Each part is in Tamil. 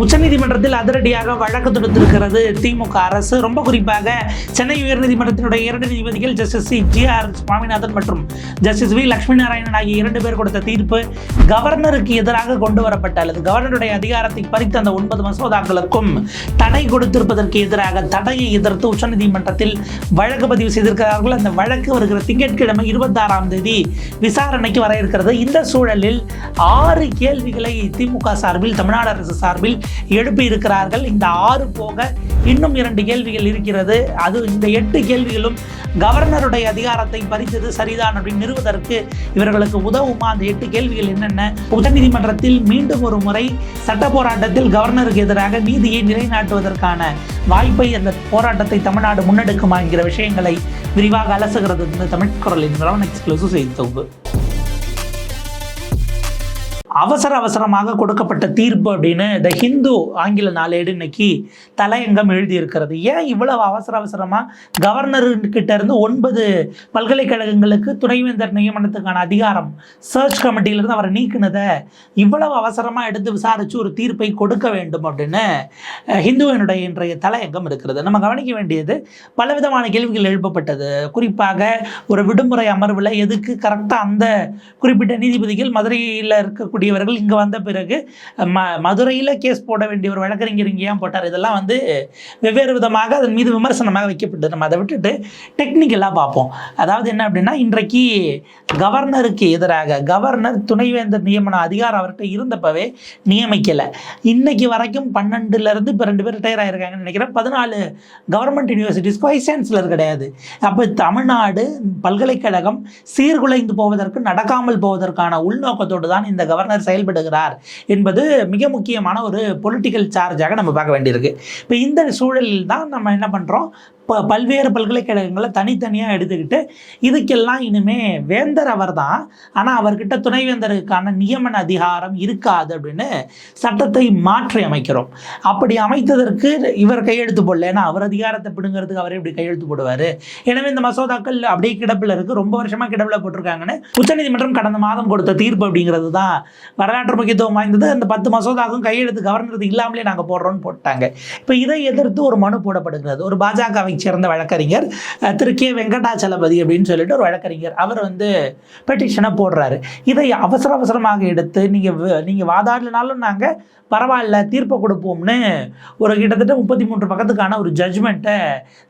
உச்சநீதிமன்றத்தில் அதிரடியாக வழக்கு தொடுத்திருக்கிறது திமுக அரசு. ரொம்ப குறிப்பாக சென்னை உயர்நீதிமன்றத்தினுடைய இரண்டு நீதிபதிகள் justice C. G. R. Swaminathan மற்றும் ஜஸ்டிஸ் வி. லட்சுமி நாராயணன் ஆகிய இரண்டு பேர் கொடுத்த தீர்ப்பு கவர்னருக்கு எதிராக கொண்டு வரப்பட்ட அல்லது கவர்னருடைய அதிகாரத்தை பறித்த அந்த ஒன்பது மசோதாக்களுக்கும் தடை கொடுத்திருப்பதற்கு எதிராக தடையை எதிர்த்து உச்சநீதிமன்றத்தில் வழக்கு பதிவு செய்திருக்கிறார்கள். அந்த வழக்கு வருகிற திங்கட்கிழமை இருபத்தாறாம் தேதி விசாரணைக்கு வர இருக்கிறது. இந்த சூழலில் ஆறு கேள்விகளை திமுக சார்பில் தமிழ்நாடு அரசு சார்பில் எழுப்பி இருக்கிறார்கள். இந்த ஆறு போக இன்னும் இரண்டு கேள்விகள் இருக்கிறது. அது இந்த எட்டு கேள்விகளும் கவர்னருடைய அதிகாரத்தை பறித்தது சரிதான் அப்படின்னு நிறுவதற்கு இவர்களுக்கு உதவுமா? அந்த எட்டு கேள்விகள் என்னென்ன? உச்சநீதிமன்றத்தில் மீண்டும் ஒரு முறை சட்ட போராட்டத்தில் கவர்னருக்கு எதிராக நீதியை நிலைநாட்டுவதற்கான வாய்ப்பை அந்த போராட்டத்தை தமிழ்நாடு முன்னெடுக்குமா என்கிற விஷயங்களை விரிவாக அலசுகிறது இந்த தமிழ் குரலின் எக்ஸ்க்ளூசிவ் செய்தி தொகுப்பு. அவசர அவசரமாக கொடுக்கப்பட்ட தீர்ப்பு அப்படின்னு த ஹிந்து ஆங்கில நாளேடு இன்னைக்கு தலையங்கம் எழுதியிருக்கிறது. ஏன் இவ்வளவு அவசர அவசரமாக கவர்னர்கிட்ட இருந்து ஒன்பது பல்கலைக்கழகங்களுக்கு துணைவேந்தர் நியமனத்துக்கான அதிகாரம் சர்ச் கமிட்டியிலிருந்து அவரை நீக்கினதை இவ்வளவு அவசரமாக எடுத்து விசாரித்து ஒரு தீர்ப்பை கொடுக்க வேண்டும் அப்படின்னு ஹிந்துவினுடைய இன்றைய தலையங்கம் இருக்கிறது. நம்ம கவனிக்க வேண்டியது பலவிதமான கேள்விகள் எழுப்பப்பட்டது. குறிப்பாக ஒரு விடுமுறை அமர்வில் எதுக்கு கரெக்டாக அந்த குறிப்பிட்ட நீதிபதிகள் மதுரையில் கூடியவர்கள் இங்கே வந்த பிறகு ம மதுரையில் கேஸ் போட வேண்டிய ஒரு வழக்கறிஞர் இங்கே ஏன் போட்டார்? இதெல்லாம் வந்து வெவ்வேறு விதமாக அதன் மீது விமர்சனமாக வைக்கப்பட்டது. நம்ம அதை விட்டுட்டு டெக்னிக்கலாக பார்ப்போம். அதாவது என்ன அப்படின்னா இன்றைக்கு கவர்னருக்கு எதிராக கவர்னர் துணைவேந்தர் நியமன அதிகாரம் அவர்கிட்ட இருந்தப்பவே நியமிக்கலை. இன்னைக்கு வரைக்கும் பன்னெண்டுலேருந்து இப்போ ரெண்டு பேர் ரிட்டையர் ஆயிருக்காங்கன்னு நினைக்கிறேன். பதினாலு கவர்மெண்ட் யூனிவர்சிட்டிஸ் வைஸ் சான்சலர் கிடையாது. அப்போ தமிழ்நாடு பல்கலைக்கழகம் சீர்குலைந்து போவதற்கு நடக்காமல் போவதற்கான உள்நோக்கத்தோடு தான் இந்த கவர்னர் செயல்படுகிறார் என்பது மிக முக்கியமான ஒரு பொலிட்டிக்கல் சார்ஜாக நம்ம பார்க்க வேண்டியிருக்கு. இப்போ இந்த சூழலில் தான் நம்ம என்ன பண்ணுறோம் ப பல்வேறு பல்கலைக்கழகங்களை தனித்தனியாக எடுத்துக்கிட்டு இதுக்கெல்லாம் இனிமே வேந்தர் அவர் தான் ஆனால் அவர்கிட்ட துணைவேந்தருக்கான நியமன அதிகாரம் இருக்காது அப்படின்னு சட்டத்தை மாற்றி அமைக்கிறோம். அப்படி அமைத்ததற்கு இவர் கையெழுத்து போடல. ஏன்னா அவர் அதிகாரத்தை பிடுங்கிறதுக்கு அவரே இப்படி கையெழுத்து போடுவார். எனவே இந்த மசோதாக்கள் அப்படியே கிடப்பில் இருக்குது ரொம்ப வருஷமாக கிடப்பில் போட்டிருக்காங்கன்னு உச்சநீதிமன்றம் கடந்த மாதம் கொடுத்த தீர்ப்பு அப்படிங்கிறது தான் வரலாற்று முக்கியத்துவம் வாய்ந்தது. அந்த பத்து மசோதாக்கும் கையெழுத்து கவர்னருக்கு இல்லாமலே நாங்கள் போடுறோம்னு போட்டாங்க. இப்போ இதை எதிர்த்து ஒரு மனு போடப்படுகிறது. ஒரு பாஜகவை சேர்ந்த வழக்கறிஞர் திரு கே வெங்கடாச்சலபதி அப்படின்னு சொல்லிட்டு ஒரு வழக்கறிஞர். அவர் வந்து பெட்டிஷனை போடுறாரு. இதை அவசர அவசரமாக எடுத்து நீங்கள் நீங்கள் வாதாடலனாலும் நாங்கள் பரவாயில்ல தீர்ப்பை கொடுப்போம்னு ஒரு கிட்டத்தட்ட முப்பத்தி மூன்று பக்கத்துக்கான ஒரு ஜட்ஜ்மெண்ட்டை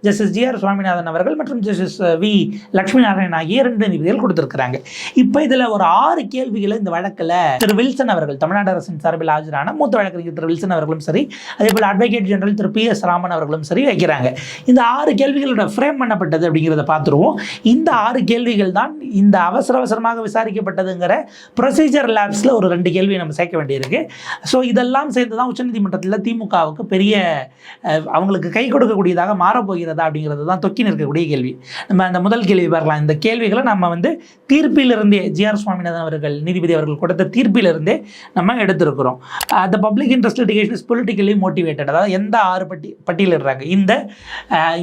ஜஸ்டிஸ் ஜிஆர் சுவாமிநாதன் அவர்கள் மற்றும் ஜஸ்டிஸ் வி லக்ஷ்மி நாராயண் ஆகிய ரெண்டு நீதிபதிகள் கொடுத்துருக்குறாங்க. இப்போ இதில் ஒரு ஆறு கேள்விகளை இந்த வழக்கில் திரு வில்சன் அவர்கள் தமிழ்நாடு அரசின் சார்பில் ஆஜரான மூத்த வழக்கறிஞர் திரு வில்சன் அவர்களும் சரி அதே போல் advocate general Thiru P S Raman அவர்களும் சரி வைக்கிறாங்க. இந்த ஆறு ஆறு கேள்விகளோட ஃப்ரேம் பண்ணப்பட்டது அப்படிங்கிறத பார்த்துருவோம். இந்த ஆறு கேள்விகள் தான் இந்த அவசர அவசரமாக விசாரிக்கப்பட்டதுங்கிற ப்ரொசீஜர் லேப்ஸில் ஒரு ரெண்டு கேள்வி நம்ம சேர்க்க வேண்டியிருக்கு. ஸோ இதெல்லாம் சேர்ந்து தான் உச்சநீதிமன்றத்தில் திமுகவுக்கு பெரிய அவங்களுக்கு கை கொடுக்கக்கூடியதாக மாறப்போகிறதா அப்படிங்கிறது தான் தொக்கி நிற்கக்கூடிய கேள்வி. நம்ம அந்த முதல் கேள்வி பார்க்கலாம். இந்த கேள்விகளை நம்ம வந்து தீர்ப்பிலிருந்தே ஜிஆர் சுவாமிநாதன் அவர்கள் நீதிபதி அவர்கள் கொடுத்த தீர்ப்பிலிருந்தே நம்ம எடுத்திருக்கிறோம். The public interest litigation is politically motivated அதாவது எந்த ஆறு பட்டி பட்டியலிடுறாங்க? இந்த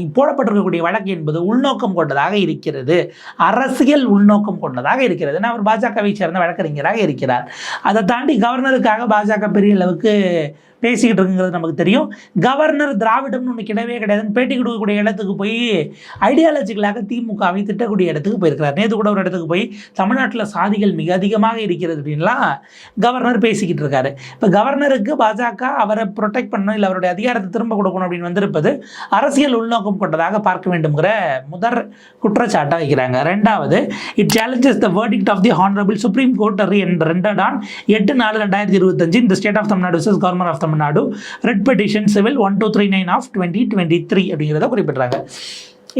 போடப்பட்டிருக்கக்கூடிய வழக்கு என்பது உள்நோக்கம் கொண்டதாக இருக்கிறது. அரசியல் உள்நோக்கம் கொண்டதாக இருக்கிறது. நான் அவர் பாஜகவை சேர்ந்த வழக்கறிஞராக இருக்கிறார். அதை தாண்டி கவர்னருக்காக பாஜக பெரிய அளவுக்கு பேசிக்கிட்டு இருக்குங்கிறது நமக்கு தெரியும். கவர்னர் திராவிடம்னு ஒன்று கிடையவே கிடையாதுன்னு பேட்டி கொடுக்கக்கூடிய இடத்துக்கு போய் ஐடியாலஜிக்கலாக திமுகவை திட்டக்கூடிய இடத்துக்கு போயிருக்கிறார். நேற்று கூட ஒரு இடத்துக்கு போய் தமிழ்நாட்டில் சாதிகள் மிக அதிகமாக இருக்கிறது அப்படின்லாம் கவர்னர் பேசிக்கிட்டு இருக்காரு. இப்போ கவர்னருக்கு பாஜக அவரை ப்ரொடெக்ட் பண்ணணும் இல்லை அவருடைய அதிகாரத்தை திரும்ப கொடுக்கணும் அப்படின்னு வந்திருப்பது அரசியல் உள்நோக்கம் கொண்டதாக பார்க்க வேண்டும்ங்கிற முதற் குற்றச்சாட்டை வைக்கிறாங்க. ரெண்டாவது it challenges the verdict of the honourable Supreme Court rendered on எட்டு நாலு ரெண்டாயிரத்தி இருபத்தஞ்சு இந்த state of Tamil Nadu versus government of Tamil Nadu. Writ petition civil one two three nine of twenty twenty three அப்படிங்கிறத குறிப்பிட்றாங்க.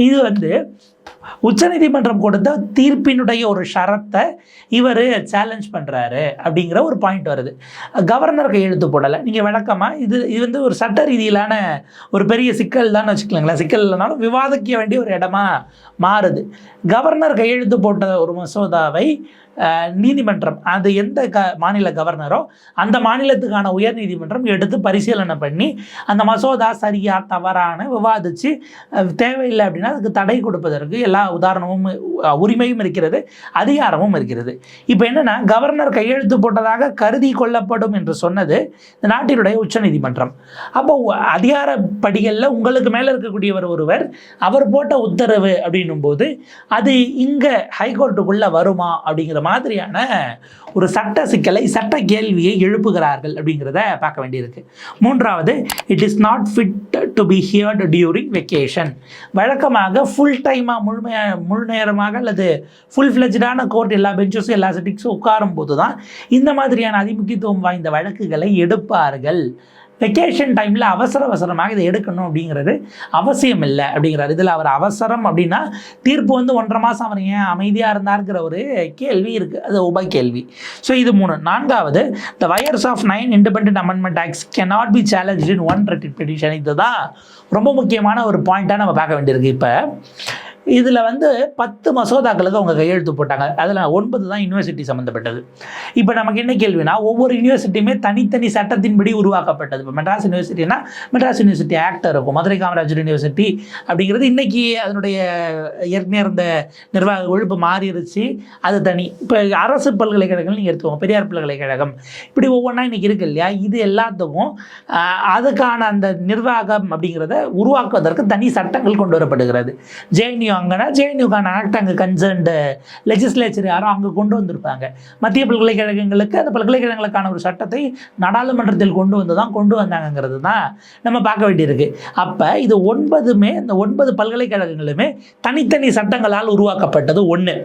இது வந்து உச்சநீதிமன்றம் கொடுத்த தீர்ப்பினுடைய ஒரு ஷரத்தை இவர் சேலஞ்ச் பண்ணுறாரு அப்படிங்கிற ஒரு பாயிண்ட் வருது. கவர்னர் கையெழுத்து போடலை. நீங்கள் விளக்கமாக இது இது வந்து ஒரு சட்ட ரீதியிலான ஒரு பெரிய சிக்கல் தான் வச்சுக்கலாங்களேன் சிக்கல் இல்லைனாலும் விவாதிக்க வேண்டிய ஒரு இடமா மாறுது. கவர்னர் கையெழுத்து போட்ட ஒரு மசோதாவை நீதிமன்றம் அது எந்த க மாநில கவர்னரோ அந்த மாநிலத்துக்கான உயர் நீதிமன்றம் எடுத்து பரிசீலனை பண்ணி அந்த மசோதா சரியா தவறான விவாதித்து தேவையில்லை அப்படின்னா அதுக்கு தடை கொடுப்பதற்கு எல்லா உதாரணமும் உரிமையும் இருக்கிறது அதிகாரமும் இருக்கிறது. இப்போ என்னன்னா கவர்னர் கையெழுத்து போட்டதாக கருதி கொள்ளப்படும் என்று சொன்னது இந்த நாட்டினுடைய உச்சநீதிமன்றம். அப்போ அதிகார படிகளில் உங்களுக்கு மேலே இருக்கக்கூடியவர் ஒருவர் அவர் போட்ட உத்தரவு அப்படின்னும் போது அது இங்கே ஹைகோர்ட்டுக்குள்ளே வருமா அப்படிங்கிற மாதிரியான ஒரு சட்ட சிக்கலை சட்ட கேள்வியை எழுப்புகிறார்கள் அப்படிங்கிறத பார்க்க வேண்டியிருக்கு. மூன்றாவது it is not fit to be heard during vacation வழக்கமாக ஃபுல் டைமாக முழுமையாக முழு நேரமாக அல்லது ஃபுல் ஃப்ளெஜ்டான கோர்ட் எல்லா பெஞ்சஸும் எல்லா சிட்டிக்ஸும் உட்காரும் போது தான் இந்த மாதிரியான அதிமுக்கியத்துவம் வாய்ந்த வழக்குகளை எடுப்பார்கள். வெக்கேஷன் டைமில் அவசர அவசரமாக இதை எடுக்கணும் அப்படிங்கிறது அவசியம் இல்லை அப்படிங்கிறார். இதில் அவர் அவசரம் அப்படின்னா தீர்ப்பு வந்து ஒன்றரை மாதம் அவர் ஏன் அமைதியாக இருந்தாருங்கிற ஒரு கேள்வி இருக்குது அது உப கேள்வி. ஸோ இது மூணு. நான்காவது the vires of nine independent amendment acts not be challenged in one writ petition இதுதான் ரொம்ப முக்கியமான ஒரு பாயிண்ட்டாக நம்ம பார்க்க வேண்டியிருக்கு. இப்போ இதில் வந்து பத்து மசோதாக்களுக்கு அவங்க கையெழுத்து போட்டாங்க. அதில் ஒன்பது தான் யூனிவர்சிட்டி சம்மந்தப்பட்டது இப்போ நமக்கு என்ன கேள்வினா ஒவ்வொரு யூனிவர்சிட்டியுமே தனித்தனி சட்டத்தின்படி உருவாக்கப்பட்டது. இப்போ மெட்ராஸ் யூனிவர்சிட்டினா மெட்ராஸ் யூனிவர்சிட்டி ஆக்ட் இருக்கும். மதுரை காமராஜர் யூனிவர்சிட்டி அப்படிங்கிறது இன்றைக்கி அதனுடைய ஏற்கனவே இருந்த நிர்வாக ஒழுப்பு மாறிடுச்சு. அது தனி. இப்போ அரசு பல்கலைக்கழகங்கள் நீங்கள் எடுத்துக்கோங்க. பெரியார் பல்கலைக்கழகம். இப்படி ஒவ்வொன்றா இன்னைக்கு இருக்கு இல்லையா? இது எல்லாத்துக்கும் அதுக்கான அந்த நிர்வாகம் அப்படிங்கிறத உருவாக்குவதற்கு தனி சட்டங்கள் கொண்டு வரப்படுகிறது. ஜேஎன்யூ அங்கன்னா ஜேஎன்யூக்கான ஆக்ட் அங்கே கன்சர்ன்டு லெஜிஸ்லேச்சர் யாரும் அங்கே கொண்டு வந்திருப்பாங்க. மத்திய பல்கலைக்கழகங்களுக்கு அந்த பல்கலைக்கழகங்களுக்கான ஒரு சட்டத்தை நாடாளுமன்றத்தில் கொண்டு வந்து தான் கொண்டு வந்தாங்கங்கிறது தான் நம்ம பார்க்க வேண்டியிருக்கு. அப்போ இது ஒன்பதுமே இந்த ஒன்பது பல்கலைக்கழகங்களுமே தனித்தனி சட்டங்களால் உருவாக்கப்பட்டது ஒன்று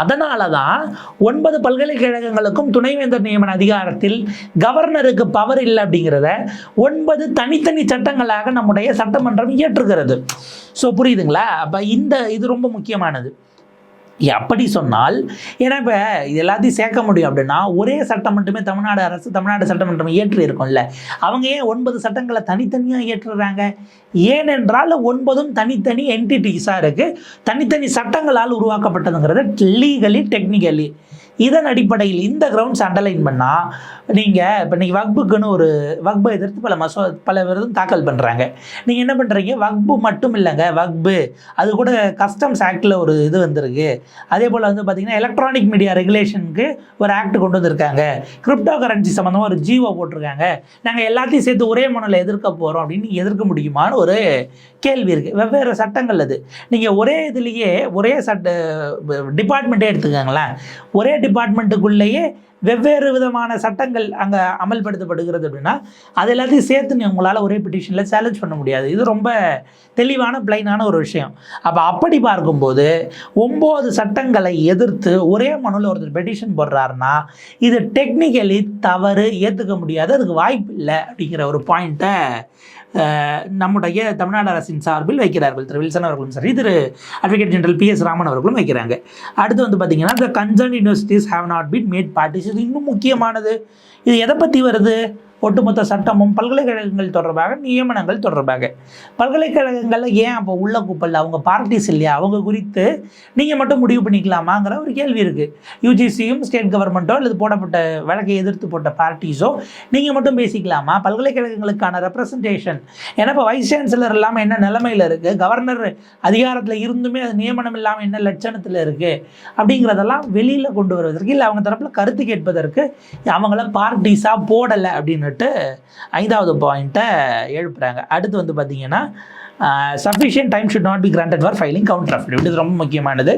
அதனால தான் ஒன்பது பல்கலைக்கழகங்களுக்கும் துணைவேந்தர் நியமன அதிகாரத்தில் கவர்னருக்கு பவர் இல்லை அப்படிங்கிறத ஒன்பது தனித்தனி சட்டங்களாக நம்முடைய சட்டமன்றம் இயற்றுகிறது. ஸோ புரியுதுங்களா? அப்போ இந்த இது ரொம்ப முக்கியமானது. அப்படி சொன்னால் ஏன்னா இப்போ இது எல்லாத்தையும் சேர்க்க முடியும் அப்படின்னா ஒரே சட்டம் மட்டுமே தமிழ்நாடு அரசு தமிழ்நாடு சட்டமன்றம் இயற்றி இருக்கும்ல. அவங்க ஏன் ஒன்பது சட்டங்களை தனித்தனியாக இயற்றுறாங்க? ஏனென்றால் ஒன்பதும் தனித்தனி என்டிட்டிஸாக இருக்குது தனித்தனி சட்டங்களால் உருவாக்கப்பட்டதுங்கிறது லீகலி டெக்னிக்கலி இதன் அடிப்படையில் இந்த கிரவுண்ட்ஸ் அண்டர்லைன் பண்ணால் நீங்கள் இப்போ இன்றைக்கி வக்புக்குன்னு ஒரு வக்பை எதிர்த்து பல மசோ பல விருதும் தாக்கல் பண்ணுறாங்க நீங்கள் என்ன பண்ணுறீங்க வக்பு மட்டும் இல்லைங்க வக்பு. அது கூட கஸ்டம்ஸ் ஆக்டில் ஒரு இது வந்திருக்கு. அதே போல் வந்து பார்த்திங்கன்னா எலக்ட்ரானிக் மீடியா ரெகுலேஷனுக்கு ஒரு ஆக்ட் கொண்டு வந்திருக்காங்க. கிரிப்டோ கரன்சி சம்மந்தமாக ஒரு ஜீவோ போட்டிருக்காங்க. நாங்கள் எல்லாத்தையும் சேர்த்து ஒரே மண்ணில் எதிர்க்க போகிறோம் அப்படின்னு எதிர்க்க முடியுமான்னு ஒரு கேள்வி இருக்குது வெவ்வேறு சட்டங்கள் அது. நீங்கள் ஒரே இதுலேயே ஒரே சட்ட டிபார்ட்மெண்ட்டே எடுத்துக்கோங்களேன். ஒரே டிபார்ட்மெண்ட்டுக்குள்ளேயே வெவ்வேறு விதமான சட்டங்கள் அங்கே அமல்படுத்தப்படுகிறது அப்படின்னா அது எல்லாத்தையும் சேர்த்து உங்களால் ஒரே பெட்டிஷனில் சேலஞ்ச் பண்ண முடியாது. இது ரொம்ப தெளிவான பிளைனான ஒரு விஷயம். அப்போ அப்படி பார்க்கும்போது ஒம்பது சட்டங்களை எதிர்த்து ஒரே மனுவில் ஒருத்தர் பெட்டிஷன் போடுறாருன்னா இது டெக்னிக்கலி தவறு ஏற்றுக்க முடியாது அதுக்கு வாய்ப்பு இல்லை அப்படிங்கிற ஒரு பாயிண்ட்டை நம்முடைய தமிழ்நாடு அரசின் சார்பில் வைக்கிறார்கள். திரு வில்சன் அவர்களும் சரி Thiru advocate general P S Raman அவர்களும் வைக்கிறாங்க. அடுத்து வந்து பார்த்தீங்கன்னா the concern universities have not been made parties இன்னும் முக்கியமானது. இது எதை பற்றி வருது? ஒட்டுமொத்த சட்டமும் பல்கலைக்கழகங்கள் தொடர்பாக நியமனங்கள் தொடர்பாக. பல்கலைக்கழகங்களில் ஏன் அப்போ உள்ள கூப்பல்ல? அவங்க பார்ட்டிஸ் இல்லையா? அவங்க குறித்து நீங்கள் மட்டும் முடிவு பண்ணிக்கலாமாங்கிற ஒரு கேள்வி இருக்குது யூஜிசியும் ஸ்டேட் கவர்மெண்ட்டோ அல்லது போடப்பட்ட வழக்கை எதிர்த்து போட்ட பார்ட்டிஸோ நீங்கள் மட்டும் பேசிக்கலாமா? பல்கலைக்கழகங்களுக்கான ரெப்ரசன்டேஷன் ஏன்னா இப்போ வைஸ் சான்சலர் இல்லாமல் என்ன நிலைமையில் இருக்குது கவர்னர் அதிகாரத்தில் இருந்துமே அது நியமனம் இல்லாமல் என்ன லட்சணத்தில் இருக்குது அப்படிங்கிறதெல்லாம் வெளியில் கொண்டு வருவதற்கு இல்லை அவங்க தரப்பில் கருத்து கேட்பதற்கு அவங்கள பார்ட்டிஸாக போடலை அப்படின்னு சொல்லிட்டு ஐந்தாவது பாயிண்ட்டை எழுப்புறாங்க. அடுத்து வந்து பார்த்தீங்கன்னா sufficient time should not be granted for filing counter affidavit இது ரொம்ப முக்கியமானது.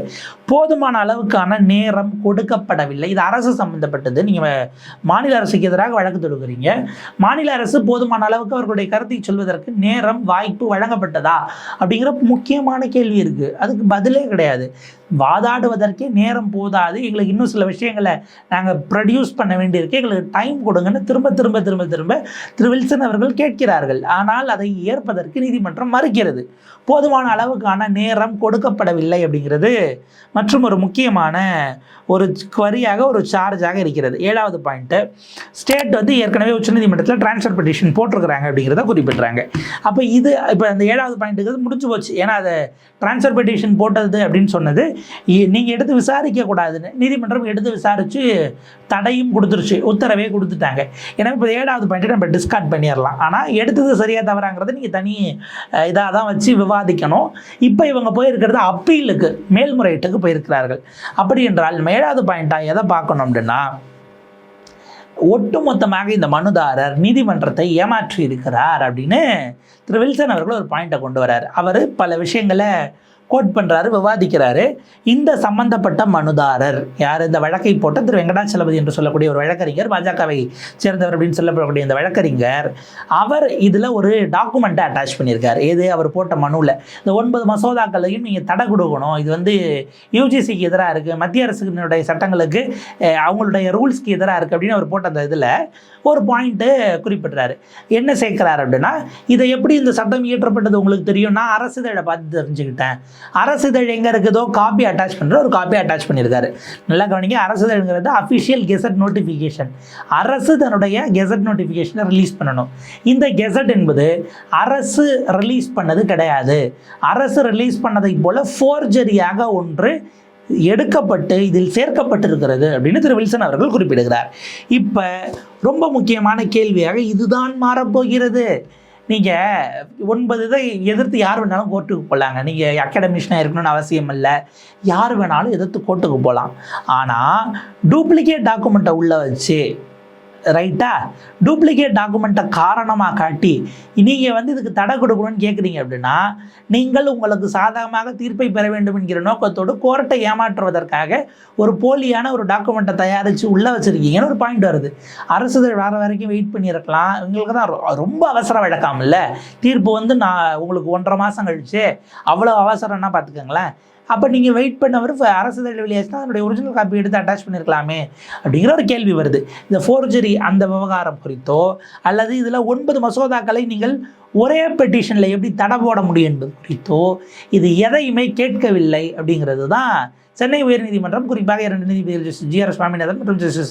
போதுமான அளவுக்கான நேரம் கொடுக்கப்படவில்லை. இது அரசு சம்மந்தப்பட்டது நீங்கள் மாநில அரசுக்கு எதிராக வழக்கு தொடுக்கிறீங்க. மாநில அரசு போதுமான அளவுக்கு அவர்களுடைய கருத்தை சொல்வதற்கு நேரம் வாய்ப்பு வழங்கப்பட்டதா? அப்படிங்கிற முக்கியமான கேள்வி இருக்குது அதுக்கு பதிலே கிடையாது. வாதாடுவதற்கே நேரம் போதாது. எங்களுக்கு இன்னும் சில விஷயங்களை நாங்கள் ப்ரொடியூஸ் பண்ண வேண்டியிருக்கு. எங்களுக்கு டைம் கொடுங்கன்னு திரும்ப திரும்ப திரும்ப திரும்ப திரு வில்சன் அவர்கள் கேட்கிறார்கள். ஆனால் அதை ஏற்பதற்கு நீதிமன்றம் மறுக்கிறது. போதுமான அளவுக்கான நேரம் கொடுக்கப்படவில்லை அப்படிங்கிறது மற்றும் ஒரு முக்கியமான ஒரு வரியாக ஒரு சார்ஜாக இருக்கிறது. ஏழாவது பாயிண்ட்டு ஸ்டேட் வந்து ஏற்கனவே உச்சநீதிமன்றத்தில் ட்ரான்ஸ்ஃபர் பெட்டிஷன் போட்டிருக்கிறாங்க அப்படிங்கிறத குறிப்பிட்றாங்க. அப்போ இது இப்போ அந்த ஏழாவது பாயிண்ட்டுக்கு முடிஞ்சு போச்சு. ஏன்னா அதை ட்ரான்ஸ்ஃபர் பெட்டிஷன் போட்டது அப்படின்னு சொன்னது நீங்கள் எடுத்து விசாரிக்க கூடாதுன்னு நீதிமன்றம் எடுத்து விசாரித்து தடையும் கொடுத்துருச்சு உத்தரவே கொடுத்துட்டாங்க. ஏன்னா இப்போ ஏழாவது பாயிண்ட்டை நம்ம டிஸ்கார்ட் பண்ணிடலாம். ஆனால் எடுத்தது சரியாக தவறாங்கிறத நீங்கள் தனி இதாக தான் வச்சு விவாதிக்கணும். இப்போ இவங்க போயிருக்கிறது அப்பீலுக்கு மேல்முறையீட்டுக்கு போயிருக்கிறார்கள். அப்படி என்றால் ஏழாவது பாயிண்ட்டாக எதை பார்க்கணும் அப்படின்னா ஒட்டுமொத்தமாக இந்த மனுதாரர் நீதிமன்றத்தை ஏமாற்றி இருக்கிறார் அப்படின்னு திரு வில்சன் அவர்கள் ஒரு பாயிண்ட்டை கொண்டு வரார். அவர் பல விஷயங்களை கோட் பண்ணுறாரு விவாதிக்கிறாரு. இந்த சம்பந்தப்பட்ட மனுதாரர் யார்? இந்த வழக்கை போட்ட திரு வெங்கடாச்சலபதி என்று சொல்லக்கூடிய ஒரு வழக்கறிஞர் பாஜகவை சேர்ந்தவர் அப்படின்னு சொல்லப்படக்கூடிய இந்த வழக்கறிஞர் அவர் இதில் ஒரு டாக்குமெண்ட்டை அட்டாச் பண்ணியிருக்கார். எது அவர் போட்ட மனுவில் இந்த ஒன்பது மசோதாக்களையும் நீங்கள் தடை கொடுக்கணும். இது வந்து யூஜிசிக்கு எதிராக இருக்குது மத்திய அரசினுடைய சட்டங்களுக்கு அவங்களுடைய ரூல்ஸ்க்கு எதிராக இருக்குது அப்படின்னு அவர் போட்ட அந்த இதில் ஒரு பாயிண்ட்டு குறிப்பிட்றாரு. என்ன சேர்க்கிறார் அப்படின்னா இதை எப்படி இந்த சட்டம் இயற்றப்பட்டது உங்களுக்கு தெரியும்? நான் இதை பார்த்து தெரிஞ்சுக்கிட்டேன். அரசிதழ் எங்கே இருக்குதோ காப்பி அட்டாச் பண்ணுற ஒரு காப்பி அட்டாச் பண்ணியிருக்காரு. நல்லா கவனிங்க அரசிதழ்ங்கிறது அஃபிஷியல் கெசட் நோட்டிஃபிகேஷன் அரசு தன்னுடைய கெசட் நோட்டிஃபிகேஷனை ரிலீஸ் பண்ணணும். இந்த கெசட் என்பது அரசு ரிலீஸ் பண்ணது கிடையாது. அரசு ரிலீஸ் பண்ணதை போல் ஃபோர்ஜரியாக ஒன்று எடுக்கப்பட்டு இதில் சேர்க்கப்பட்டிருக்கிறது அப்படின்னு திரு வில்சன் அவர்கள் குறிப்பிடுகிறார். இப்போ ரொம்ப முக்கியமான கேள்வியாக இதுதான் மாறப்போகிறது. நீங்கள் ஒன்பது இதை எதிர்த்து யார் வேணாலும் கோர்ட்டுக்கு போகலாங்க நீங்கள் அகாடமிஷனாக இருக்கணும்னு அவசியம் இல்லை. யார் வேணாலும் எதிர்த்து கோர்ட்டுக்கு போகலாம் ஆனால் டூப்ளிகேட் டாக்குமெண்ட்டை உள்ளே வச்சு ரைட்டா டூப்ளிகேட் டாக்குமெண்ட்டை காரணமாக காட்டி நீங்கள் வந்து இதுக்கு தடை கொடுக்கணும்னு கேட்குறீங்க அப்படின்னா நீங்கள் உங்களுக்கு சாதகமாக தீர்ப்பை பெற வேண்டும் என்கிற நோக்கத்தோடு கோர்ட்டை ஏமாற்றுவதற்காக ஒரு போலியான ஒரு டாக்குமெண்ட்டை தயாரித்து உள்ளே வச்சுருக்கீங்கன்னு ஒரு பாயிண்ட் வருது. அரசு வர வரைக்கும் வெயிட் பண்ணியிருக்கலாம். எங்களுக்கு தான் ரொ- ரொம்ப அவசரம் வழக்காமல்ல இல்லை. தீர்ப்பு வந்து நான் உங்களுக்கு ஒன்றரை மாதம் கழிச்சு அவ்வளோ அவசரம்னா பார்த்துக்கோங்களேன். அப்போ நீங்கள் வெயிட் பண்ணவர் அரசு வெளியாச்சுன்னா அதனுடைய ஒரிஜினல் காப்பி எடுத்து அட்டாச் பண்ணியிருக்கலாமே அப்படிங்கிற ஒரு கேள்வி வருது. இந்த ஃபோர்ஜரி அந்த விவகாரம் குறித்தோ அல்லது இதில் ஒன்பது மசோதாக்களை நீங்கள் ஒரே பெட்டிஷனில் எப்படி தடை போட முடியும் என்பது குறித்தோ இது எதையுமே கேட்கவில்லை அப்படிங்கிறது தான் சென்னை உயர்நீதிமன்றம் குறிப்பாக இரண்டு நீதிபதிகள் ஜஸ்டிஸ் ஜி ஆர் சுவாமிநாதன் மற்றும் ஜஸ்டிஸ்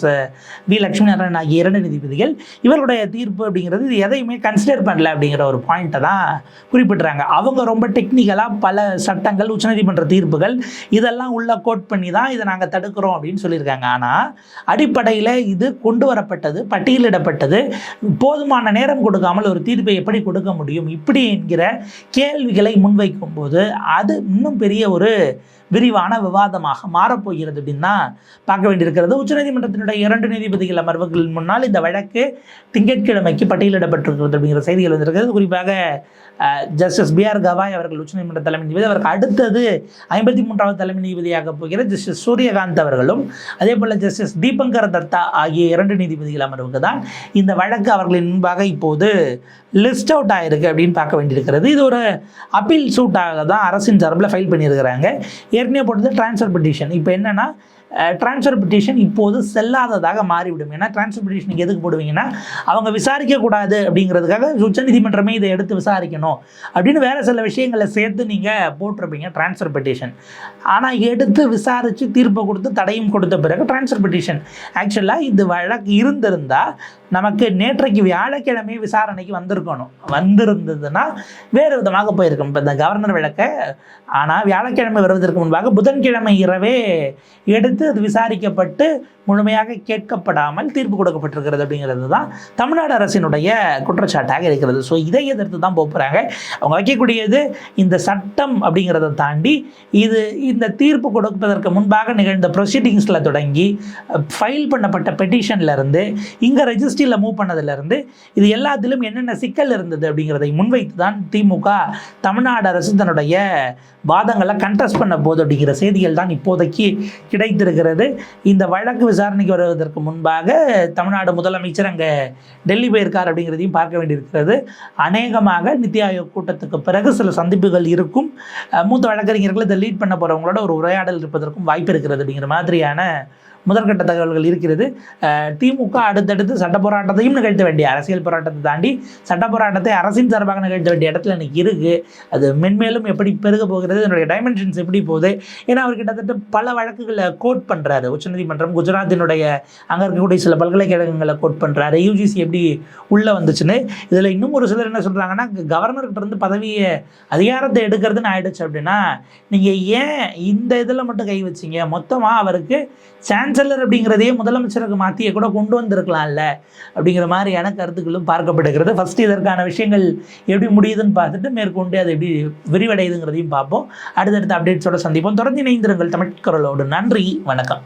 வி லட்சுமிநாதன் ஆகிய இரண்டு நீதிபதிகள் இவர்களுடைய தீர்ப்பு அப்படிங்கிறது இது எதையுமே கன்சிடர் பண்ணல அப்படிங்கிற ஒரு பாயிண்ட்டை தான் குறிப்பிட்றாங்க. அவங்க ரொம்ப டெக்னிக்கலாக பல சட்டங்கள் உச்சநீதிமன்ற தீர்ப்புகள் இதெல்லாம் உள்ள கோட் பண்ணி தான் இதை நாங்கள் தடுக்கிறோம் அப்படின்னு சொல்லியிருக்காங்க. ஆனால் அடிப்படையில் இது கொண்டு வரப்பட்டது பட்டியலிடப்பட்டது. போதுமான நேரம் கொடுக்காமல் ஒரு தீர்ப்பை எப்படி கொடுக்க முடியும் இப்படி என்கிற கேள்விகளை முன்வைக்கும் போது அது இன்னும் பெரிய ஒரு விரிவான விவாதமாக மாறப்போகிறது அப்படின்னு தான் பார்க்க வேண்டியிருக்கிறது உச்சநீதிமன்றத்தினுடைய இரண்டு நீதிபதிகள் அமர்வுகள் முன்னால் இந்த வழக்கு திங்கட்கிழமைக்கு பட்டியலிடப்பட்டிருக்கிறது அப்படிங்கிற செய்திகள் வந்திருக்கிறது. குறிப்பாக ஜஸ்டிஸ் பி ஆர் கவாய் அவர்கள் உச்சநீதிமன்ற தலைமை நீதிபதி. அவருக்கு அடுத்தது ஐம்பத்தி மூன்றாவது தலைமை நீதிபதியாக போகிற ஜஸ்டிஸ் சூரியகாந்த் அவர்களும் அதே போல் ஜஸ்டிஸ் தீபங்கர் தத்தா ஆகிய இரண்டு நீதிபதிகள் அமர்வுக்கு தான் இந்த வழக்கு அவர்களின் முன்பாக இப்போது லிஸ்ட் அவுட் ஆகிருக்கு அப்படின்னு பார்க்க வேண்டியிருக்கிறது. இது ஒரு அப்பீல் சூட்டாக தான் அரசின் சார்பில் ஃபைல் பண்ணியிருக்கிறாங்க. ஏற்கனவே போட்டது டிரான்ஸ்ஃபர் பெட்டிஷன் இப்போ என்னென்னா ட்ரான்ஸ்ஃபர் பிட்டிஷன் இப்போது செல்லாததாக மாறிவிடும். ஏன்னா ட்ரான்ஸ்ஃபர் பிட்டிஷன் எதுக்கு போடுவீங்கன்னா அவங்க விசாரிக்கக்கூடாது அப்படிங்கிறதுக்காக உச்சநீதிமன்றமே இதை எடுத்து விசாரிக்கணும். அப்படின்னு வேறு சில விஷயங்களை சேர்த்து நீங்கள் போட்டிருப்பீங்க ட்ரான்ஸ்ஃபர் பெட்டிஷன் ஆனால் எடுத்து விசாரித்து தீர்ப்பை கொடுத்து தடையும் கொடுத்த பிறகு ட்ரான்ஸ்ஃபர் பெட்டிஷன் ஆக்சுவலாக இது வழக்கு இருந்திருந்தால் நமக்கு நேற்றைக்கு வியாழக்கிழமை விசாரணைக்கு வந்திருக்கணும். வந்திருந்ததுன்னா வேறு விதமாக போயிருக்கும். இப்போ இந்த கவர்னர் விளக்க ஆனால் வியாழக்கிழமை வருவதற்கு முன்பாக புதன்கிழமை இரவே எடுத்து அது விசாரிக்கப்பட்டு முழுமையாக கேட்கப்படாமல் தீர்ப்பு கொடுக்கப்பட்டிருக்கிறது அப்படிங்கிறது தான் தமிழ்நாடு அரசினுடைய குற்றச்சாட்டாக இருக்கிறது. ஸோ இதை எதிர்த்து தான் போகிறாங்க அவங்க வைக்கக்கூடியது இந்த சட்டம் அப்படிங்கிறத தாண்டி இது இந்த தீர்ப்பு கொடுப்பதற்கு முன்பாக நிகழ்ந்த ப்ரொசீடிங்ஸில் தொடங்கி ஃபைல் பண்ணப்பட்ட பெட்டிஷன்ல இருந்து இங்கே ரெஜிஸ்ட்ரியில் மூவ் பண்ணதுலேருந்து இது எல்லாத்திலும் என்னென்ன சிக்கல் இருந்தது அப்படிங்கிறதை முன்வைத்து தான் திமுக தமிழ்நாடு அரசு தன்னுடைய வாதங்களை கண்டஸ்ட் பண்ண போது அப்படிங்கிற செய்திகள் தான் இப்போதைக்கு கிடைத்திருக்கிறது இந்த வழக்கு விசாரணைக்கு வருவதற்கு முன்பாக தமிழ்நாடு முதலமைச்சர் அங்கே டெல்லி போயிருக்கார் அப்படிங்கிறதையும் பார்க்க வேண்டியிருக்கிறது. அநேகமாக நித்தி ஆயோக் கூட்டத்துக்கு பிறகு சில சந்திப்புகள் இருக்கும். மூத்த வழக்கறிஞர்களை இதை லீட் பண்ண போகிறவங்களோட ஒரு உரையாடல் இருப்பதற்கும் வாய்ப்பு இருக்கிறது அப்படிங்கிற மாதிரியான முதற்கட்ட தகவல்கள் இருக்கிறது. திமுக அடுத்தடுத்து சட்ட போராட்டத்தையும் நிகழ்த்த வேண்டிய அரசியல் போராட்டத்தை தாண்டி சட்ட போராட்டத்தை அரசின் சார்பாக நிகழ்த்த வேண்டிய இடத்துல எனக்கு இருக்கு. அது மென்மேலும் எப்படி பெருக போகிறது என்னுடைய டைமென்ஷன்ஸ் எப்படி போகுது ஏன்னா அவர் கிட்டத்தட்ட பல வழக்குகளை கோட் பண்ணுறாரு உச்சநீதிமன்றம் குஜராத்தினுடைய அங்கே இருக்கக்கூடிய சில பல்கலைக்கழகங்களை கோட் பண்ணுறாரு யூஜிசி எப்படி உள்ளே வந்துச்சுன்னு. இதில் இன்னும் ஒரு சிலர் என்ன சொல்கிறாங்கன்னா கவர்னர்கிட்ட இருந்து பதவியை அதிகாரத்தை எடுக்கிறதுன்னு ஆயிடுச்சு அப்படின்னா நீங்கள் ஏன் இந்த இதில் மட்டும் கை வச்சீங்க? மொத்தமாக அவருக்கு சான்ஸ் சான்சலர் அப்படிங்கிறதையே முதலமைச்சருக்கு மாற்றிய கூட கொண்டு வந்திருக்கலாம்ல அப்படிங்கிற மாதிரியான கருத்துக்களும் பார்க்கப்படுகிறது. ஃபர்ஸ்ட் இதற்கான விஷயங்கள் எப்படி முடியுதுன்னு பார்த்துட்டு மேற்கொண்டு அது எப்படி விரிவடையுதுங்கிறதையும் பார்ப்போம். அடுத்தடுத்த அப்டேட்ஸோட சந்திப்போம். தொடர்ந்து இணைந்திருங்கள் தமிழ் குரலோடு. நன்றி. வணக்கம்.